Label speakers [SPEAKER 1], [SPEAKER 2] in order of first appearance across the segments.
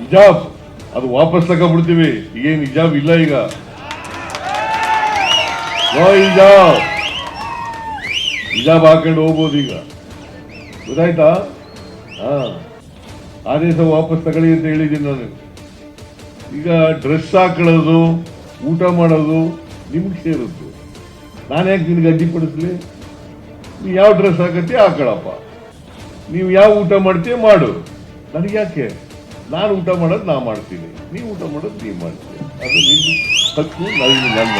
[SPEAKER 1] ಹಿಜಾಬ್ ಅದು ವಾಪಸ್ ತಗೊಂಡ್ಬಿಡ್ತೀವಿ. ಈಗೇನು ಹಿಜಾಬ್ ಇಲ್ಲ ಈಗ. ಹಿಜಾಬ್ ಹಿಜಾಬ್ ಹಾಕೊಂಡು ಹೋಗ್ಬೋದು ಈಗ. ಗೊತ್ತಾಯ್ತಾ? ಹಾ. ಆದೇಶ ವಾಪಸ್ ತಗೊಳ್ಳಿ ಅಂತ ಹೇಳಿದ್ದೀನಿ ನಾನು. ಈಗ ಡ್ರೆಸ್ ಹಾಕೊಳ್ಳೋದು, ಊಟ ಮಾಡೋದು ನಿಮ್ಗೆ ಸೇರುತ್ತೆ ನಾನು ಯಾಕೆ ನಿನಗೆ ಅಡ್ಡಿಪಡಿಸ್ಲಿ ನೀವು ಯಾವ ಡ್ರೆಸ್ ಹಾಕತ್ತಿ ಹಾಕೊಳ್ಳಪ್ಪ ನೀವು ಯಾವ ಊಟ ಮಾಡ್ತೀಯ ಮಾಡು. ನನಗೆ ಯಾಕೆ ನಾನು ಊಟ ಮಾಡೋದು ನಾ ಮಾಡ್ತೀನಿ. ನೀವು ಊಟ ಮಾಡೋದು ನೀವು ಮಾಡ್ತೀನಿ ಅದು ನಿಮ್ಮ ಹಕ್ಕು ನಾನು ನನ್ನ.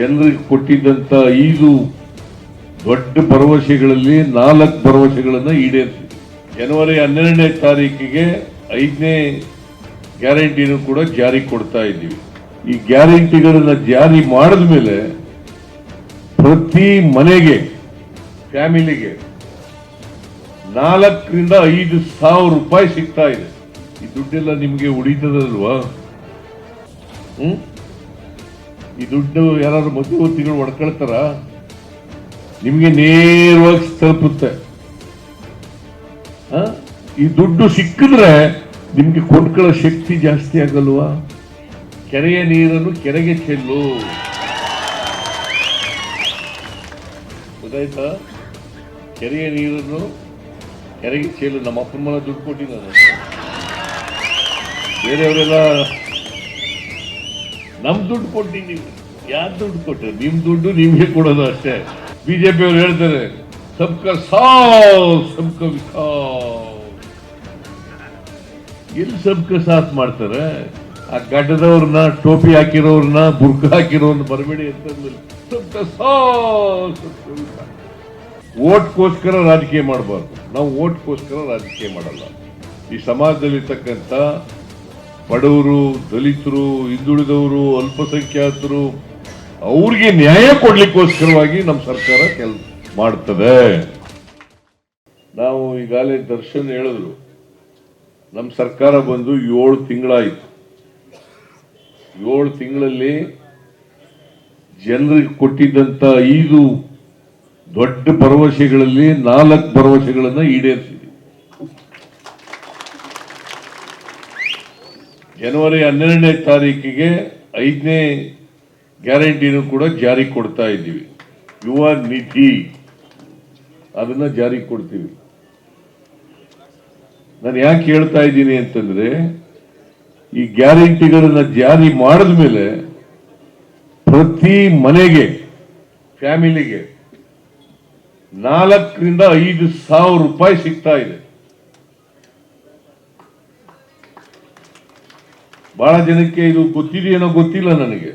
[SPEAKER 1] ಜನರಿಗೆ ಕೊಟ್ಟಿದ್ದಂತ ಐದು ದೊಡ್ಡ ಭರವಸೆಗಳಲ್ಲಿ ನಾಲ್ಕು ಭರವಸೆಗಳನ್ನ ಈಡೇರಿಸಿ ಜನವರಿ ಹನ್ನೆರಡನೇ ತಾರೀಕಿಗೆ ಐದನೇ ಗ್ಯಾರಂಟಿನೂ ಕೂಡ ಜಾರಿ ಕೊಡ್ತಾ ಇದ್ದೀವಿ. ಈ ಗ್ಯಾರಂಟಿಗಳನ್ನ ಜಾರಿ ಮಾಡಿದ ಮೇಲೆ ಪ್ರತಿ ಮನೆಗೆ, ಫ್ಯಾಮಿಲಿಗೆ ನಾಲ್ಕರಿಂದ ಐದು ಸಾವಿರ ರೂಪಾಯಿ ಸಿಗ್ತಾ ಇದೆ. ಈ ದುಡ್ಡೆಲ್ಲ ನಿಮಗೆ ಉಳಿತದಲ್ವಾ? ಹ್ಮ್? ಈ ದುಡ್ಡು ಯಾರಾದ್ರೂ ಮಧ್ಯವರ್ತಿಗಳು ಒಡ್ಕೊಳ್ತಾರ ನಿಮಗೆ ನೇರವಾಗಿ ತಲುಪುತ್ತೆ? ಈ ದುಡ್ಡು ಸಿಕ್ಕಿದ್ರೆ ನಿಮಗೆ ಕೊಂಡ್ಕೊಳ್ಳೋ ಶಕ್ತಿ ಜಾಸ್ತಿ ಆಗಲ್ವಾ? ಕೆರೆಯ ನೀರನ್ನು ಕೆರೆಗೆ ಚೆಲ್ಲು. ಗೊತ್ತಾಯ್ತಾ? ಕೆರೆಯ ನೀರನ್ನು ಕೆರೆಗೆ ಸೇಲು ನಮ್ಮ ಅಪ್ಪನ ಮನೆ ದುಡ್ಡು ಕೊಟ್ಟಿದ್ದಾನೆ ಬೇರೆಯವರೆಲ್ಲ, ನಮ್ ದುಡ್ಡು ಕೊಟ್ಟಿದ್ದೀವಿ ಯಾರು ದುಡ್ಡು ಕೊಟ್ಟರು ನಿಮ್ ದುಡ್ಡು ನಿಮಗೆ ಕೊಡೋದು ಅಷ್ಟೇ. ಬಿಜೆಪಿ ಅವರು ಹೇಳ್ತಾರೆ ಸಬ್ಕ ಸಾಥ್ ಸಬ್ಕ ಎಲ್ಲಿ ಸಬ್ಕ ಸಾಥ್ ಮಾಡ್ತಾರೆ? ಆ ಗಡ್ಡದವ್ರನ್ನ ಟೋಪಿ ಹಾಕಿರೋರ್ನ ಬುರ್ಕ ಹಾಕಿರೋರ್ನ ಬರಬೇಡಿ ಅಂತ ಸಬ್ಕ ಸಾ ಸಬ್ಕ ವಿಕಾಸ್ ಓಟ್ಗೋಸ್ಕರ ರಾಜಕೀಯ ಮಾಡಬಾರ್ದು. ನಾವು ಓಟ್ಗೋಸ್ಕರ ರಾಜಕೀಯ ಮಾಡಲ್ಲ. ಈ ಸಮಾಜದಲ್ಲಿರ್ತಕ್ಕಂಥ ಬಡವರು, ದಲಿತರು, ಹಿಂದುಳಿದವರು, ಅಲ್ಪಸಂಖ್ಯಾತರು, ಅವ್ರಿಗೆ ನ್ಯಾಯ ಕೊಡ್ಲಿಕ್ಕೋಸ್ಕರವಾಗಿ ನಮ್ಮ ಸರ್ಕಾರ ಕೆಲ್, ಮಾಡ್ತದೆ. ನಾವು ಈಗಾಗಲೇ ದರ್ಶನ್ ಹೇಳಿದ್ರು, ನಮ್ಮ ಸರ್ಕಾರ ಬಂದು ಏಳು ತಿಂಗಳಾಯಿತು. ಏಳು ತಿಂಗಳಲ್ಲಿ ಜನರಿಗೆ ಕೊಟ್ಟಿದ್ದಂಥ ಐದು ದೊಡ್ಡ ಭರವಸೆಗಳಲ್ಲಿ ನಾಲ್ಕು ಭರವಸೆಗಳನ್ನ ಈಡೇರಿಸಿದೆ ಜನವರಿ ಹನ್ನೆರಡನೇ ತಾರೀಕಿಗೆ ಐದನೇ ಗ್ಯಾರಂಟಿನೂ ಕೂಡ ಜಾರಿ ಕೊಡ್ತಾ ಇದ್ದೀವಿ. ಯುವ ನಿಧಿ ಅದನ್ನ ಜಾರಿ ಕೊಡ್ತೀವಿ. ನಾನು ಯಾಕೆ ಹೇಳ್ತಾ ಇದ್ದೀನಿ ಅಂತಂದ್ರೆ, ಈ ಗ್ಯಾರಂಟಿಗಳನ್ನ ಜಾರಿ ಮಾಡಿದ ಮೇಲೆ ಪ್ರತಿ ಮನೆಗೆ, ಫ್ಯಾಮಿಲಿಗೆ ನಾಲ್ಕರಿಂದ ಐದು ಸಾವಿರ ರೂಪಾಯಿ ಸಿಗ್ತಾ ಇದೆ. ಬಹಳ ಜನಕ್ಕೆ ಇದು ಗೊತ್ತಿದೆಯೇನೋ ಗೊತ್ತಿಲ್ಲ ನನಗೆ.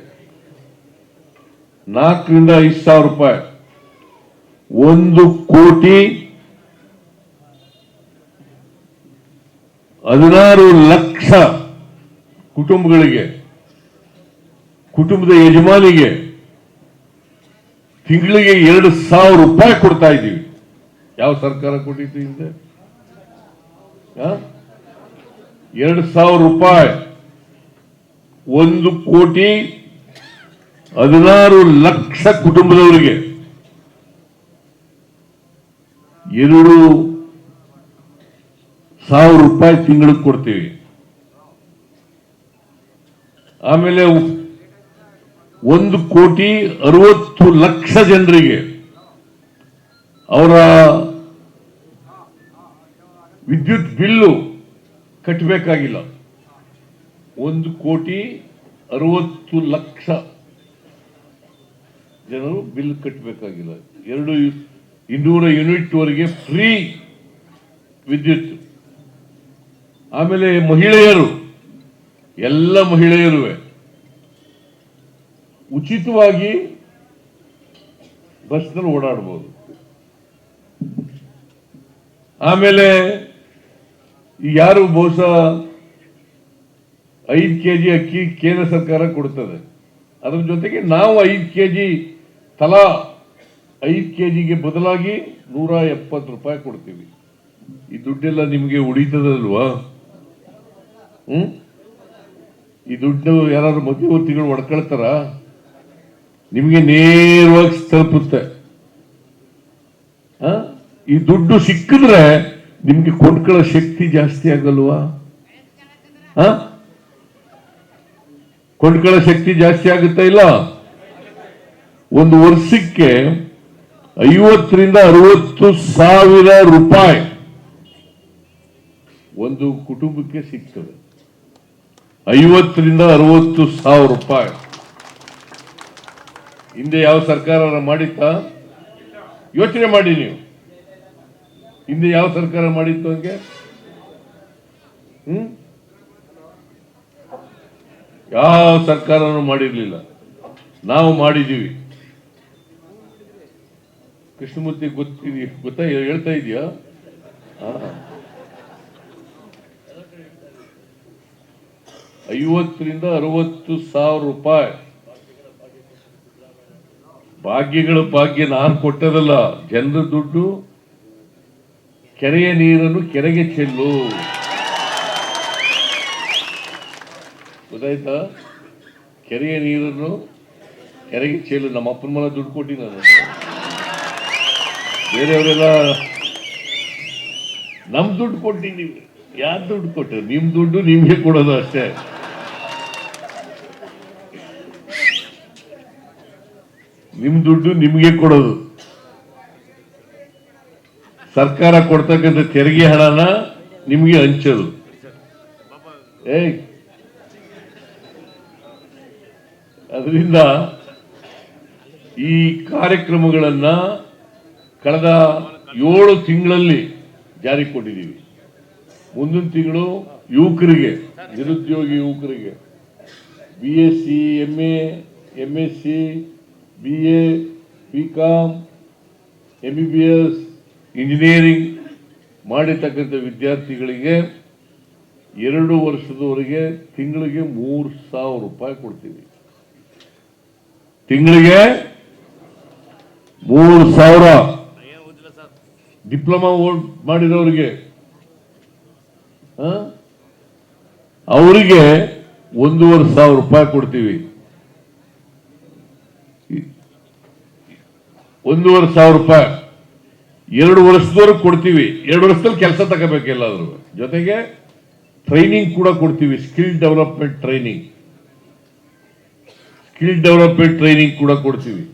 [SPEAKER 1] ನಾಲ್ಕರಿಂದ ಐದು ಸಾವಿರ ರೂಪಾಯಿ. ಒಂದು ಕೋಟಿ ಹದಿನಾರು ಲಕ್ಷ ಕುಟುಂಬಗಳಿಗೆ, ಕುಟುಂಬದ ಯಜಮಾನಿಗೆ ತಿಂಗಳಿಗೆ ಎರಡು ಸಾವಿರ ರೂಪಾಯಿ ಕೊಡ್ತಾ ಇದ್ದೀವಿ. ಯಾವ ಸರ್ಕಾರ ಕೊಟ್ಟಿತ್ತು ಹಿಂದೆ? ಎರಡು ಸಾವಿರ ರೂಪಾಯಿ. ಒಂದು ಕೋಟಿ ಹದಿನಾರು ಲಕ್ಷ ಕುಟುಂಬದವರಿಗೆ. ಎರಡು ಸಾವಿರ ರೂಪಾಯಿ ತಿಂಗಳಿಗೆ ಕೊಡ್ತೀವಿ. ಆಮೇಲೆ ಒಂದು ಕೋಟಿ ಅರವತ್ತು ಲಕ್ಷ ಜನರಿಗೆ ಅವರ ವಿದ್ಯುತ್ ಬಿಲ್ಲು ಕಟ್ಟಬೇಕಾಗಿಲ್ಲ. ಒಂದು ಕೋಟಿ ಅರವತ್ತು ಲಕ್ಷ ಜನರು ಬಿಲ್ ಕಟ್ಟಬೇಕಾಗಿಲ್ಲ. ಎರಡು ಇನ್ನೂರ ಯೂನಿಟ್ ವರೆಗೆ ಫ್ರೀ ವಿದ್ಯುತ್. ಆಮೇಲೆ ಮಹಿಳೆಯರು, ಎಲ್ಲ ಮಹಿಳೆಯರುವೆ. ಉಚಿತವಾಗಿ ಬಸ್ನಲ್ಲಿ ಓಡಾಡ್ಬೋದು. ಆಮೇಲೆ ಯಾರು ಬಹುಶಃ ಐದು ಕೆ ಜಿ ಅಕ್ಕಿ ಕೇಂದ್ರ ಸರ್ಕಾರ ಕೊಡ್ತದೆ. ಅದ್ರ ಜೊತೆಗೆ ನಾವು ಐದು ಕೆ ಜಿ ತಲಾ ಐದು ಕೆ ಜಿಗೆ ಬದಲಾಗಿ ನೂರ ಎಪ್ಪತ್ತು ರೂಪಾಯಿ ಕೊಡ್ತೀವಿ. ಈ ದುಡ್ಡೆಲ್ಲ ನಿಮಗೆ ಉಳಿತದಲ್ವಾ? ಹ್ಮ್? ಈ ದುಡ್ಡು ಯಾರಾದ್ರೂ ಮಧ್ಯವರ್ತಿಗಳು ಹೊಡ್ಕೊಳ್ತಾರ ನಿಮಗೆ ನೇರವಾಗಿ ತಲುಪುತ್ತೆ? ಈ ದುಡ್ಡು ಸಿಕ್ಕಿದ್ರೆ ನಿಮ್ಗೆ ಕೊಂಡ್ಕೊಳ್ಳೋ ಶಕ್ತಿ ಜಾಸ್ತಿ ಆಗಲ್ವಾ? ಕೊಂಡ್ಕೊಳ್ಳೋ ಶಕ್ತಿ ಜಾಸ್ತಿ ಆಗುತ್ತಾ ಇಲ್ಲ? ಒಂದು ವರ್ಷಕ್ಕೆ ಐವತ್ತರಿಂದ ಅರವತ್ತು ಸಾವಿರ ರೂಪಾಯಿ ಒಂದು ಕುಟುಂಬಕ್ಕೆ ಸಿಗ್ತದೆ. ಐವತ್ತರಿಂದ ಅರವತ್ತು ಸಾವಿರ ರೂಪಾಯಿ. ಹಿಂದೆ ಯಾವ ಸರ್ಕಾರ ಮಾಡಿತ್ತಾ? ಯೋಚನೆ ಮಾಡಿ ನೀವು. ಹಿಂದೆ ಯಾವ ಸರ್ಕಾರ ಮಾಡಿತ್ತು ಹಂಗೆ? ಹ್ಮ್? ಯಾವ ಸರ್ಕಾರನೂ ಮಾಡಿರ್ಲಿಲ್ಲ. ನಾವು ಮಾಡಿದೀವಿ ಕೃಷ್ಣಮೂರ್ತಿ ಗೊತ್ತಿದೀ ಗೊತ್ತಾ ಹೇಳ್ತಾ ಇದೆಯಾ ಐವತ್ತರಿಂದ ಅರವತ್ತು ಸಾವಿರ ರೂಪಾಯಿ. ಭಾಗ್ಯಗಳ ಭಾಗ್ಯ ನಾನು ಕೊಟ್ಟದಲ್ಲ. ಜನರ ದುಡ್ಡು, ಕೆರೆಯ ನೀರನ್ನು ಕೆರೆಗೆ ಚೆಲ್ಲು. ಗೊತ್ತಾಯ್ತಾ? ಕೆರೆಯ ನೀರನ್ನು ಕೆರೆಗೆ ಚೆಲ್ಲು. ನಮ್ಮ ಅಪ್ಪನ ಮನೆ ದುಡ್ಡು ಕೊಟ್ಟಿ ನಾನು. ಬೇರೆಯವರೆಲ್ಲ ನಮ್ ದುಡ್ಡು ಕೊಟ್ಟಿದ್ದೀವಿ ಯಾರು ದುಡ್ಡು ಕೊಟ್ಟರು? ನಿಮ್ ದುಡ್ಡು ನಿಮಗೆ ಕೊಡೋದು ಅಷ್ಟೇ. ನಿಮ್ ದುಡ್ಡು ನಿಮ್ಗೆ ಕೊಡೋದು. ಸರ್ಕಾರ ಕೊಡ್ತಕ್ಕಂಥ ತೆರಿಗೆ ಹಣನ ನಿಮ್ಗೆ ಹಂಚೋದು. ಏಯ್. ಅದರಿಂದ ಈ ಕಾರ್ಯಕ್ರಮಗಳನ್ನ ಕಳೆದ ಏಳು ತಿಂಗಳಲ್ಲಿ ಜಾರಿ ಕೊಟ್ಟಿದ್ದೀವಿ ಮುಂದಿನ ತಿಂಗಳು ಯುವಕರಿಗೆ, ನಿರುದ್ಯೋಗಿ ಯುವಕರಿಗೆ B S C A M S C B A B com M B B S engineering ಮಾಡಿರ್ತಕ್ಕಂಥ ವಿದ್ಯಾರ್ಥಿಗಳಿಗೆ ಎರಡು ವರ್ಷದವರೆಗೆ ತಿಂಗಳಿಗೆ ಮೂರು ಸಾವಿರ ರೂಪಾಯಿ ಕೊಡ್ತೀವಿ ತಿಂಗಳಿಗೆ ಮೂರು ಸಾವಿರ ಡಿಪ್ಲೊಮಾ ಮಾಡಿರೋರಿಗೆ? ಅವರಿಗೆ ಒಂದೂವರೆ ಸಾವಿರ ರೂಪಾಯಿ ಕೊಡ್ತೀವಿ ಒಂದೂವರೆ ಸಾವಿರ ರೂಪಾಯಿ. ಎರಡು ವರ್ಷದವರೆಗೆ ಕೊಡ್ತೀವಿ. ಎರಡು ವರ್ಷದಲ್ಲಿ ಕೆಲಸ ತಗೋಬೇಕು ಎಲ್ಲಾದ್ರೂ. ಜೊತೆಗೆ ಟ್ರೈನಿಂಗ್ ಕೂಡ ಕೊಡ್ತೀವಿ. Skill development training skill development training ಕೂಡ ಕೊಡ್ತೀವಿ.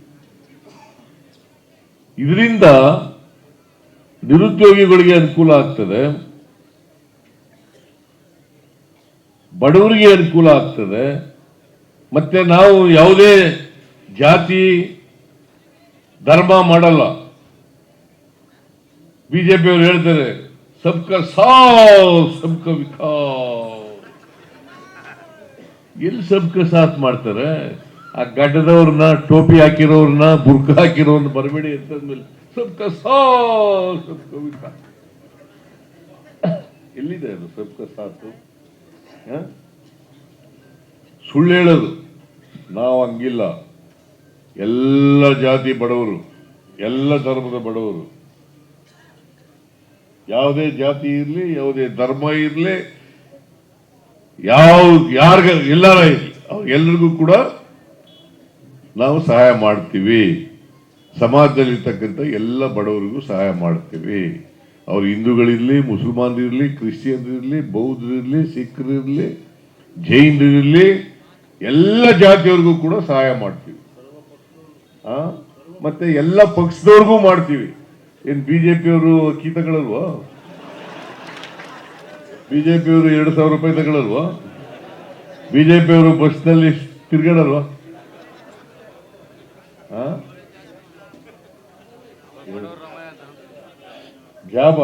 [SPEAKER 1] ಇದರಿಂದ ನಿರುದ್ಯೋಗಿಗಳಿಗೆ ಅನುಕೂಲ ಆಗ್ತದೆ. ಬಡವರಿಗೆ ಅನುಕೂಲ ಆಗ್ತದೆ. ಮತ್ತೆ ನಾವು ಯಾವುದೇ ಜಾತಿ ಧರ್ಮ ಮಾಡಲ್ಲ. ಬಿಜೆಪಿ ಅವರು ಹೇಳ್ತಾರೆ, ಸಬ್ಕ ಸಾವ್ ಸಬ್ಕ ವಿಕಾಸ್. ಎಲ್ಲಿ ಸಬ್ಕ ಸಾಥ್ ಮಾಡ್ತಾರೆ? ಆ ಗಡ್ಡದವ್ರನ್ನ, ಟೋಪಿ ಹಾಕಿರೋರ್ನ, ಬುರ್ಕ ಹಾಕಿರೋರ್ನ ಬರಬೇಡಿ ಅಂತಂದ್ಮೇಲೆ ಸಬ್ಕ ಸಾವ್ ಸಬ್ಕ ಎಲ್ಲಿದೆ ಅದು ಸಬ್ಕ ಸಾಥ್? ಸುಳ್ಳು ಹೇಳೋದು. ನಾವು ಹಂಗಿಲ್ಲ. ಎಲ್ಲ ಜಾತಿ ಬಡವರು, ಎಲ್ಲ ಧರ್ಮದ ಬಡವರು. ಯಾವುದೇ ಜಾತಿ ಇರಲಿ, ಯಾವುದೇ ಧರ್ಮ ಇರಲಿ, ಯಾವ ಯಾರಿಗ ಎಲ್ಲಾರ ಇರಲಿ ಅವ್ರಿಗೆಲ್ಲರಿಗೂ ಕೂಡ ನಾವು ಸಹಾಯ ಮಾಡ್ತೀವಿ. ಸಮಾಜದಲ್ಲಿರ್ತಕ್ಕಂಥ ಎಲ್ಲ ಬಡವರಿಗೂ ಸಹಾಯ ಮಾಡ್ತೀವಿ. ಅವ್ರು ಹಿಂದೂಗಳಿರಲಿ, ಮುಸಲ್ಮಾನರಿರಲಿ, ಕ್ರಿಶ್ಚಿಯನ್ರಿರಲಿ, ಬೌದ್ಧರಿರಲಿ ಸಿಖ್ರಿರಲಿ ಜೈನರಿರಲಿ, ಎಲ್ಲ ಜಾತಿಯವ್ರಿಗೂ ಕೂಡ ಸಹಾಯ ಮಾಡ್ತೀವಿ? ಮತ್ತೆ ಎಲ್ಲ ಪಕ್ಷದವ್ರಿಗೂ ಮಾಡ್ತೀವಿ. ಏನ್ ಬಿಜೆಪಿಯವರು ಅಕ್ಕಿ ಜೆ ಪಿಯವರು ಎರಡು ಸಾವಿರ ರೂಪಾಯಿ ತಗೊಳಲ್ವಾ? ಬಿಜೆಪಿಯವರು ಬಸ್ನಲ್ಲಿ ತಿರ್ಗಾಡಲ್ವಾ? ಜಾಬ.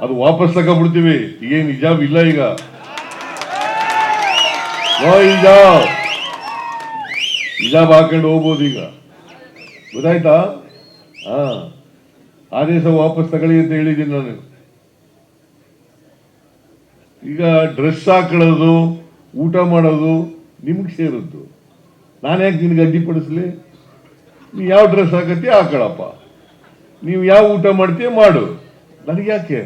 [SPEAKER 1] ಅದು ವಾಪಸ್ ತಗೊಂಡ್ಬಿಡ್ತೀವಿ. ಈಗೇನು ಇಜಾಬ್ ಇಲ್ಲ ಈಗ. ಹಿಜಾಬ್. ಇಜಾಬ್ ಹಾಕೊಂಡು ಹೋಗ್ಬೋದು ಈಗ. ಗೊತ್ತಾಯ್ತಾ? ಹಾ ಆದೇಶ ವಾಪಸ್ ತಗೊಳ್ಳಿ ಅಂತ ಹೇಳಿದ್ದೀನಿ ನಾನು. ಈಗ ಡ್ರೆಸ್ ಹಾಕೊಳ್ಳೋದು, ಊಟ ಮಾಡೋದು ನಿಮ್ಗೆ ಸೇರಿದ್ದು. ನಾನು ಯಾಕೆ ನಿನ್ಗೆ ಅಡ್ಡಿಪಡಿಸ್ಲಿ ನೀ ಯಾವ ಡ್ರೆಸ್ ಹಾಕತ್ತೀಯ ಹಾಕೊಳ್ಳಪ್ಪ ನೀವು ಯಾವ ಊಟ ಮಾಡ್ತೀಯ ಮಾಡು. ನನಗೆ ಯಾಕೆ?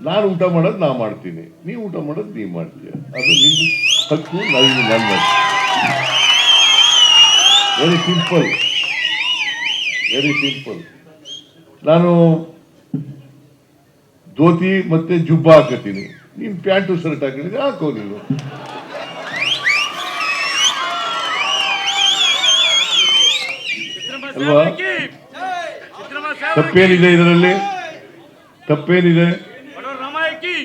[SPEAKER 1] ನಾನು ಊಟ ಮಾಡೋದು ನಾ ಮಾಡ್ತೀನಿ. ನೀವು ಊಟ ಮಾಡೋದು ನೀವು ಮಾಡ್ತೀಯ. ಅದು ನಿಮ್ಮ ಹಕ್ಕು ನನಗೆ ನನ್ನ ವೆರಿ ಸಿಂಪಲ್ ವೆರಿ ಸಿಂಪಲ್ ನಾನು ಧೋತಿ ಮತ್ತೆ ಜುಬ್ಬ ಹಾಕತೀನಿ ನೀನು ಪ್ಯಾಂಟು ಶರ್ಟ್ ಹಾಕಿದ್ರೆ ಹಾಕೋ ನೀನು. ಅಲ್ವಾ? ತಪ್ಪೇನಿದೆ ಇದರಲ್ಲಿ? ತಪ್ಪೇನಿದೆ?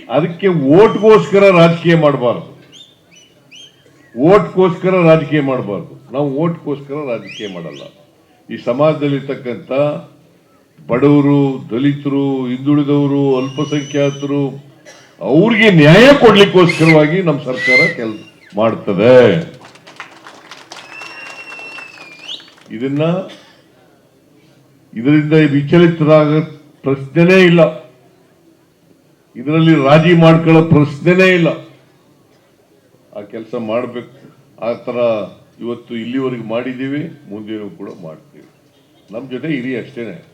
[SPEAKER 1] ಅದಕ್ಕೆ ಓಟ್ಗೋಸ್ಕರ ರಾಜಕೀಯ ಮಾಡಬಾರ್ದು. ಓಟ್ಗೋಸ್ಕರ ರಾಜಕೀಯ ಮಾಡಬಾರ್ದು. ನಾವು ಓಟ್ಗೋಸ್ಕರ ರಾಜಕೀಯ ಮಾಡಲ್ಲ. ಈ ಸಮಾಜದಲ್ಲಿರ್ತಕ್ಕಂಥ ಬಡವರು, ದಲಿತರು, ಹಿಂದುಳಿದವರು, ಅಲ್ಪಸಂಖ್ಯಾತರು, ಅವ್ರಿಗೆ ನ್ಯಾಯ ಕೊಡ್ಲಿಕ್ಕೋಸ್ಕರವಾಗಿ ನಮ್ಮ ಸರ್ಕಾರ ಕೆಲಸ ಮಾಡ್ತದೆ. ಇದನ್ನ, ಇದರಿಂದ ವಿಚಲಿತರಾಗ ಪ್ರಶ್ನೆನೇ ಇಲ್ಲ. ಇದರಲ್ಲಿ ರಾಜಿ ಮಾಡ್ಕೊಳ್ಳೋ ಪ್ರಶ್ನೆನೇ ಇಲ್ಲ. ಆ ಕೆಲಸ ಮಾಡಬೇಕು. ಆ ಥರ ಇವತ್ತು ಇಲ್ಲಿವರೆಗೆ ಮಾಡಿದ್ದೀವಿ ಮುಂದಿನೂ ಕೂಡ ಮಾಡ್ತೀವಿ. ನಮ್ಮ ಜೊತೆ ಇರಿ ಅಷ್ಟೇನೆ.